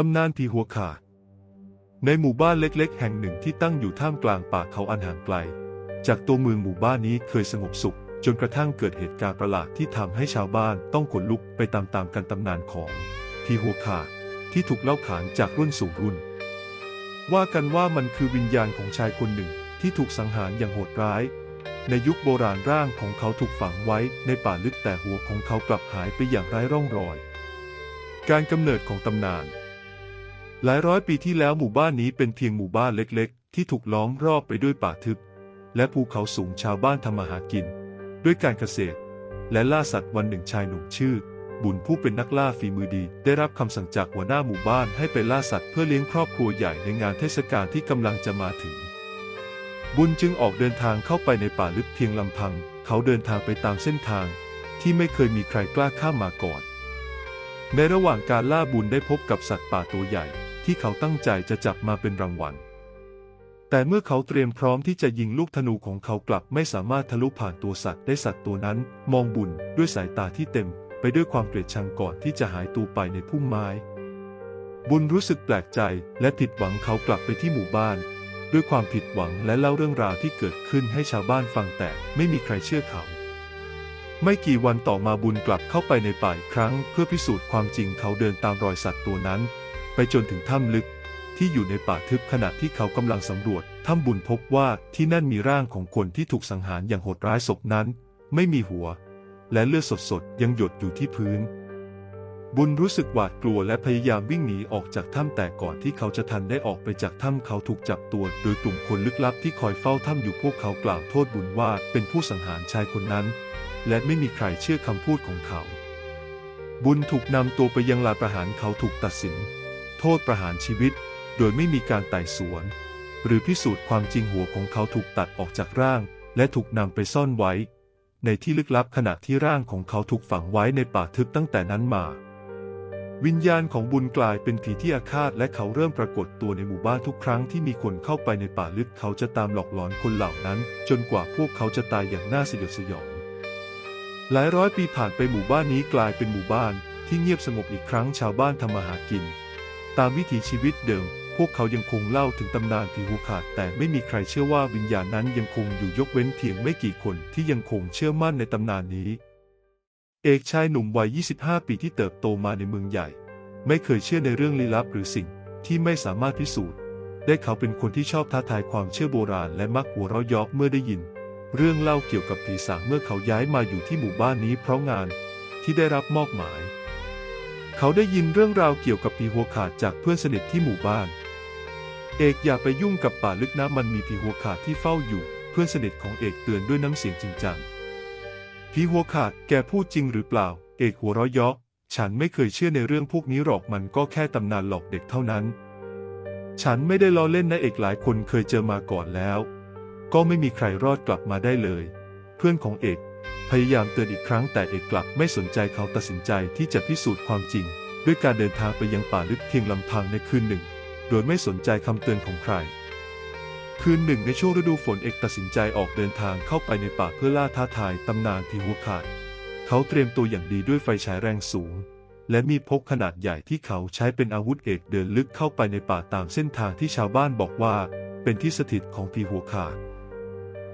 ตำนานผีหัวขาด ในหมู่บ้านเล็กๆ แห่งหนึ่งที่ตั้งอยู่ท่ามกลางป่าเขาอันห่างไกล จากตัวเมืองหมู่บ้านนี้เคยสงบสุข จนกระทั่งเกิดเหตุการณ์ประหลาดที่ทำให้ชาวบ้านต้องขนลุกไปตามๆกันตำนานของผีหัวขาดที่ถูกเล่าขานจากรุ่นสู่รุ่น ว่ากันว่ามันคือวิญญาณของชายคนหนึ่งที่ถูกสังหารอย่างโหดร้าย ในยุคโบราณร่างของเขาถูกฝังไว้ในป่าลึกแต่หัวของเขากลับหายไปอย่างไร้ร่องรอย การกำเนิดของตำนาน หลายร้อยปีที่แล้วหมู่บ้านนี้เป็นเพียงหมู่บ้านเล็กๆ ที่ถูกล้อมรอบไปด้วยป่าทึบ และภูเขาสูงชาวบ้านทำมาหากิน ด้วยการเกษตร และล่าสัตว์วันหนึ่งชายหนุ่มชื่อ บุญผู้เป็นนักล่าฝีมือดี ได้รับคำสั่งจากหัวหน้าหมู่บ้านให้ไปล่าสัตว์เพื่อเลี้ยงครอบครัวใหญ่ในงานเทศกาลที่กำลังจะมาถึง บุญจึงออกเดินทางเข้าไปในป่าลึกเพียงลำพัง เขาเดินทางไปตามเส้นทาง ที่ไม่เคยมีใครกล้าข้ามมาก่อน ในระหว่างการล่าบุญได้พบกับสัตว์ป่าตัวใหญ่ ที่เขาตั้งใจจะจับมาเป็นรางวัล แต่เมื่อเขาเตรียมพร้อมที่จะยิงลูกธนูของเขากลับไม่สามารถทะลุผ่านตัวสัตว์ได้สัตว์ตัวนั้น มองบุญด้วยสายตาที่เต็ม ไปด้วยความเกลียดชังก่อนที่จะหายตัวไปในพุ่มไม้ บุญรู้สึกแปลกใจและผิดหวังเขากลับไปที่หมู่บ้าน ด้วยความผิดหวังและเล่าเรื่องราวที่เกิดขึ้นให้ชาวบ้านฟังแต่ไม่มีใครเชื่อเขาไม่กี่วันต่อมาบุญกลับเข้าไปในป่าอีกครั้ง เพื่อพิสูจน์ความจริงเขาเดินตามรอยสัตว์ตัวนั้น ไปจนถึงถ้ำลึก ที่อยู่ในป่าทึบขณะที่เขากำลังสำรวจถ้ำบุญพบว่าที่นั่นมีร่างของคนที่ถูกสังหารอย่างโหดร้ายศพนั้น ไม่มีหัว และเลือดสดๆยังหยดอยู่ที่พื้น บุญรู้สึกหวาดกลัวและพยายามวิ่งหนีออกจากถ้ำแต่ก่อนที่เขาจะทันได้ออกไปจากถ้ำเขาถูกจับตัว โดยกลุ่มคนลึกลับที่คอยเฝ้าถ้ำอยู่พวกเขากล่าวโทษบุญว่าเป็นผู้สังหารชายคนนั้น และไม่มีใครเชื่อคำพูดของเขาบุญถูกนำตัวไปยังลานประหารเขาถูกตัดสิน ษประหารชีวิต โดยไม่มีการไต่สวน หรือพิสูจน์ความจริงหัวของเขาถูกตัดออกจากร่าง และถูกนำไปซ่อนไว้ ในที่ลึกลับขณะที่ร่างของเขาถูกฝังไว้ในป่าทึบตั้งแต่นั้นมา วิญญาณของบุญกลายเป็นผีที่อาฆาตและเขาเริ่มปรากฏตัวในหมู่บ้านทุกครั้งที่มีคนเข้าไปในป่าลึกเขาจะตามหลอกหลอนคนเหล่านั้น จนกว่าพวกเขาจะตายอย่างน่าสยดสยองหลายร้อยปีผ่านไปหมู่บ้านนี้กลายเป็นหมู่บ้านที่เงียบสงบอีกครั้งชาวบ้านทำมาหากิน ตามวิถีชีวิตเดิม พวกเขายังคงเล่าถึงตำนานผีหูขาด แต่ไม่มีใครเชื่อว่าวิญญาณนั้นยังคงอยู่ยกเว้นเพียงไม่กี่คนที่ยังคงเชื่อมั่นในตำนานนี้ เอกชายหนุ่มวัย 25 ปีที่เติบโตมาในเมืองใหญ่ ไม่เคยเชื่อในเรื่องลี้ลับหรือสิ่งที่ไม่สามารถพิสูจน์ ได้เขาเป็นคนที่ชอบท้าทายความเชื่อโบราณและมักหัวเราะเยาะเมื่อได้ยิน เรื่องเล่าเกี่ยวกับผีสางเมื่อเขาย้ายมาอยู่ที่หมู่บ้านนี้เพราะงานที่ได้รับมอบหมาย เขาได้ยินเรื่องราวเกี่ยวกับผีหัวขาดจากเพื่อนสนิทที่หมู่บ้าน เอกอย่าไปยุ่งกับป่าลึกนะมันมีผีหัวขาดที่เฝ้าอยู่ เพื่อนสนิทของเอกเตือนด้วยน้ำเสียงจริงจังผีหัวขาดแกพูดจริงหรือเปล่า เอกหัวเราะเยาะฉันไม่เคยเชื่อในเรื่องพวกนี้หรอกมันก็แค่ตำนานหลอกเด็กเท่านั้น ฉันไม่ได้ล้อเล่นนะเอกหลายคนเคยเจอมาก่อนแล้ว ก็ไม่มีใครรอดกลับมาได้เลย เพื่อนของเอก พยายามเตือนอีกครั้งแต่เอกกลับไม่สนใจเขาตัดสินใจที่จะพิสูจน์ความจริง ด้วยการเดินทางไปยังป่าลึกเพียงลำพังในคืนหนึ่ง โดยไม่สนใจคำเตือนของใคร คืนหนึ่งในช่วงฤดูฝนเอกตัดสินใจออกเดินทางเข้าไปในป่าเพื่อล่าท้าทายตำนานผีหัวขาด เขาเตรียมตัวอย่างดีด้วยไฟฉายแรงสูง และมีพกขนาดใหญ่ที่เขาใช้เป็นอาวุธเอกเดินลึกเข้าไปในป่าตามเส้นทางที่ชาวบ้านบอกว่า เป็นที่สถิตของผีหัวขาด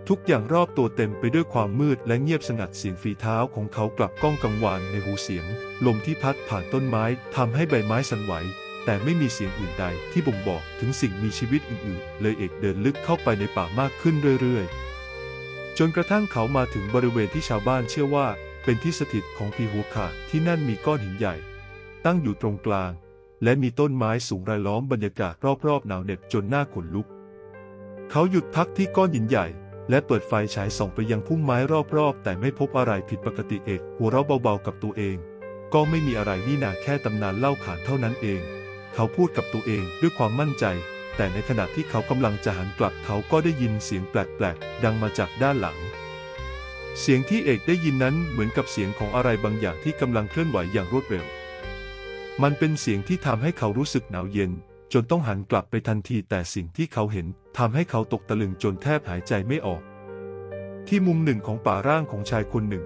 ทุกอย่างรอบตัวเต็มไปด้วยความมืดและเงียบสงัดเสียงฝีเท้าของเขากลับก้องกังวานในหูเสียง ลมที่พัดผ่านต้นไม้ทำให้ใบไม้สั่นไหว แต่ไม่มีเสียงอื่นใดที่บ่งบอกถึงสิ่งมีชีวิตอื่นๆ เลยเอกเดินลึกเข้าไปในป่ามากขึ้นเรื่อยๆ จนกระทั่งเขามาถึงบริเวณที่ชาวบ้านเชื่อว่า เป็นที่สถิตของผีหัวขาดที่นั่นมีก้อนหินใหญ่ ตั้งอยู่ตรงกลาง และมีต้นไม้สูงรายล้อมบรรยากาศรอบๆหนาวเหน็บจนหน้าขนลุก เขาหยุดพักที่ก้อนหินใหญ่ และเปิดไฟฉายส่องไปยังพุ่มไม้รอบๆ แต่ไม่พบอะไรผิดปกติเอกหัวเราะเบาๆกับตัวเอง ก็ไม่มีอะไรนี่นาแค่ตำนานเล่าขานเท่านั้นเอง เขาพูดกับตัวเองด้วยความมั่นใจ แต่ในขณะที่เขากำลังจะหันกลับเขาก็ได้ยินเสียงแปลกๆ ดังมาจากด้านหลัง เสียงที่เอกได้ยินนั้นเหมือนกับเสียงของอะไรบางอย่างที่กำลังเคลื่อนไหวอย่างรวดเร็ว มันเป็นเสียงที่ทำให้เขารู้สึกหนาวเย็น จนต้องหันกลับไปทันทีแต่สิ่งที่เขาเห็นทำให้เขาตกตะลึงจนแทบหายใจไม่ออก ที่มุมหนึ่งของป่าร่างของชายคนหนึ่ง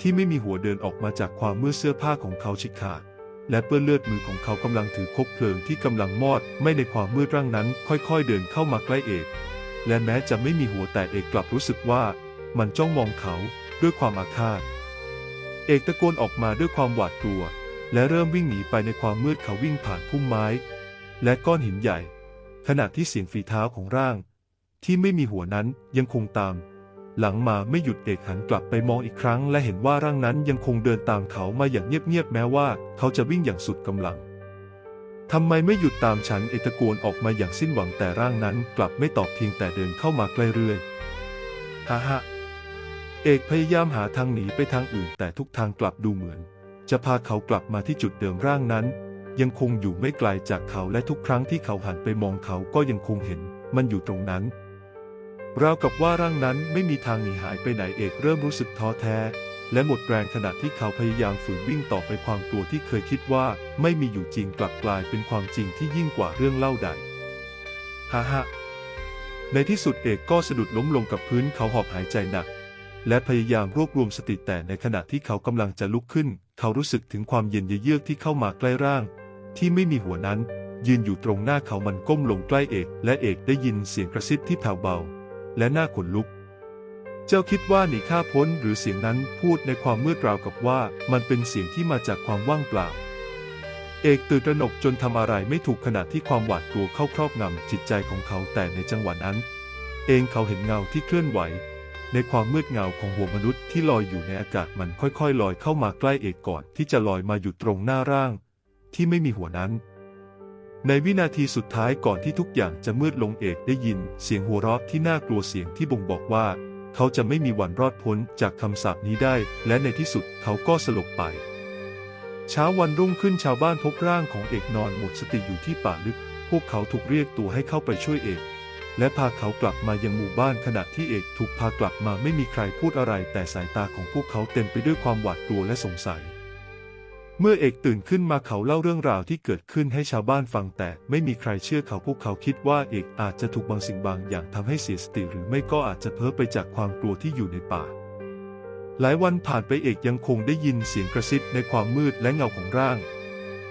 ที่ไม่มีหัวเดินออกมาจากความมืดเสื้อผ้าของเขาฉีกขาดและเปื้อนเลือดมือของเขากำลังถือคบเพลิงที่กำลังมอดไม่ในความมืดร่างนั้น ค่อยๆ เดินเข้ามาใกล้เอก และแม้จะไม่มีหัวแต่เอกกลับรู้สึกว่า มันจ้องมองเขาด้วยความอาฆาต เอกตะโกนออกมาด้วยความหวาดกลัว และเริ่มวิ่งหนีไปในความมืดเขาวิ่งผ่านพุ่มไม้ และก้อนหินใหญ่ ขณะที่เสียงฝีเท้าของร่าง ที่ไม่มีหัวนั้นยังคงตาม หลังมาไม่หยุดเอกหันกลับไปมองอีกครั้ง และเห็นว่าร่างนั้นยังคงเดินตามเขามาอย่างเงียบๆแม้ว่าเขาจะวิ่งอย่างสุดกำลังทำไมไม่หยุดตามฉันเอกตะโกนออกมาอย่างสิ้นหวังแต่ร่างนั้นกลับไม่ตอบเพียงแต่เดินเข้ามาใกล้เรื่อยฮ่าฮ่าเอกพยายามหาทางหนีไปทางอื่นแต่ทุกทางกลับดูเหมือน จะพาเขากลับมาที่จุดเดิมร่างนั้น ยังคงอยู่ไม่ไกลจากเขาและทุกครั้งที่เขาหันไปมองเขาก็ยังคงเห็น มันอยู่ตรงนั้นราวกับว่าร่างนั้นไม่มีทางหนีหายไปไหนเอกเริ่มรู้สึกท้อแท้ และหมดแรงขณะที่เขาพยายามฝืนวิ่งต่อไปความกลัวที่เคยคิดว่า ไม่มีอยู่จริงกลับกลายเป็นความจริงที่ยิ่งกว่าเรื่องเล่าใดฮ่าฮ่าในที่สุดเอกก็สะดุดล้มลงกับพื้นเขาหอบหายใจหนัก และพยายามรวบรวมสติแต่ในขณะที่เขากำลังจะลุกขึ้น เขารู้สึกถึงความเย็นเยือกที่เข้ามาใกล้ร่าง ที่ไม่มีหัวนั้น ยืนอยู่ตรงหน้าเขามันก้มลงใกล้เอก และเอกได้ยินเสียงกระซิบที่แผ่วเบา และหน้าขนลุก เจ้าคิดว่าหนีข้าพ้นหรือเสียงนั้นพูดในความมืดราวกับว่ามันเป็นเสียงที่มาจากความว่างเปล่า เอกตื่นตระหนกจนทำอะไรไม่ถูกขณะที่ความหวาดกลัวเข้าครอบงำจิตใจของเขาแต่ในจังหวะนั้น เองเขาเห็นเงาที่เคลื่อนไหวในความมืดเงาของหัวมนุษย์ที่ลอยอยู่ในอากาศมันค่อยๆ ลอยเข้ามาใกล้เอกก่อนที่จะลอยมาอยู่ตรงหน้าร่าง ที่ไม่มีหัวนั้น ในวินาทีสุดท้ายก่อนที่ทุกอย่างจะมืดลงเอกได้ยิน เสียงหัวเราะที่น่ากลัวเสียงที่บ่งบอกว่า เขาจะไม่มีวันรอดพ้นจากคำสาปนี้ได้ และในที่สุดเขาก็สลบไป เช้าวันรุ่งขึ้นชาวบ้านพบร่างของเอกนอนหมดสติอยู่ที่ป่าลึก พวกเขาถูกเรียกตัวให้เข้าไปช่วยเอกและพาเขากลับมายังหมู่บ้านขณะที่เอกถูกพากลับมาไม่มีใครพูดอะไร แต่สายตาของพวกเขาเต็มไปด้วยความหวาดกลัวและสงสัย เมื่อเอกตื่นขึ้นมาเขาเล่าเรื่องราวที่เกิดขึ้นให้ชาวบ้านฟังแต่ไม่มีใครเชื่อเขาพวกเขาคิดว่าเอกอาจจะถูกบางสิ่งบางอย่างทำให้เสียสติหรือไม่ก็อาจจะเพ้อไปจากความกลัวที่อยู่ในป่า หลายวันผ่านไปเอกยังคงได้ยินเสียงกระซิบในความมืดและเงาของร่าง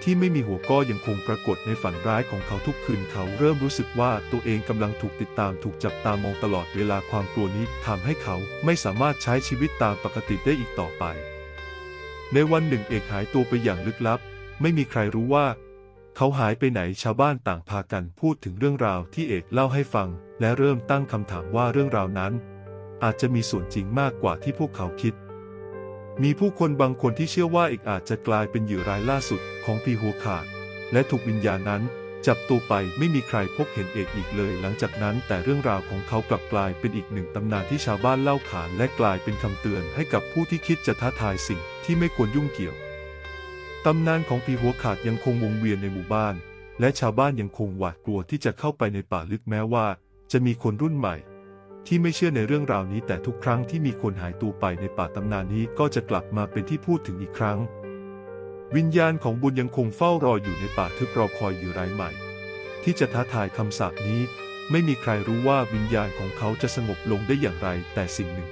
ที่ไม่มีหัวก็ยังคงปรากฏในฝันร้ายของเขาทุกคืนเขาเริ่มรู้สึกว่าตัวเองกำลังถูกติดตามถูกจับตามองตลอดเวลาความกลัวนี้ทำให้เขาไม่สามารถใช้ชีวิตตามปกติได้อีกต่อไป ในวันหนึ่งเอกหายตัวไปอย่างลึกลับ ไม่มีใครรู้ว่า เขาหายไปไหนชาวบ้านต่างพากันพูดถึงเรื่องราวที่เอกเล่าให้ฟัง และเริ่มตั้งคำถามว่าเรื่องราวนั้น อาจจะมีส่วนจริงมากกว่าที่พวกเขาคิด มีผู้คนบางคนที่เชื่อว่าเอกอาจจะกลายเป็นเหยื่อรายล่าสุดของพีหัวขาด และถูกวิญญาณนั้นจับตัวไปไม่มีใครพบเห็นเอกอีกเลย หลังจากนั้นแต่เรื่องราวของเขากลับกลายเป็นอีกหนึ่งตำนานที่ชาวบ้านเล่าขานและกลายเป็นคำเตือนให้กับผู้ที่คิดจะท้าทายสิ่ง ที่ไม่ควรยุ่งเกี่ยว ตำนานของผีหัวขาดยังคงวงเวียนในหมู่บ้าน และชาวบ้านยังคงหวาดกลัวที่จะเข้าไปในป่าลึกแม้ว่า จะมีคนรุ่นใหม่ ที่ไม่เชื่อในเรื่องราวนี้ แต่ทุกครั้งที่มีคนหายตัวไปในป่าตำนานนี้ก็จะกลับมาเป็นที่พูดถึงอีกครั้ง วิญญาณของบุญยังคงเฝ้ารออยู่ในป่าทึบรอคอยอยู่รายใหม่ ที่จะท้าทายคำสาปนี้ ไม่มีใครรู้ว่าวิญญาณของเขาจะสงบลงได้อย่างไร แต่สิ่งหนึ่ง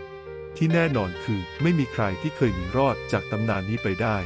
ที่แน่นอนคือไม่มีใครที่เคยหนีรอดจากตำนานนี้ไปได้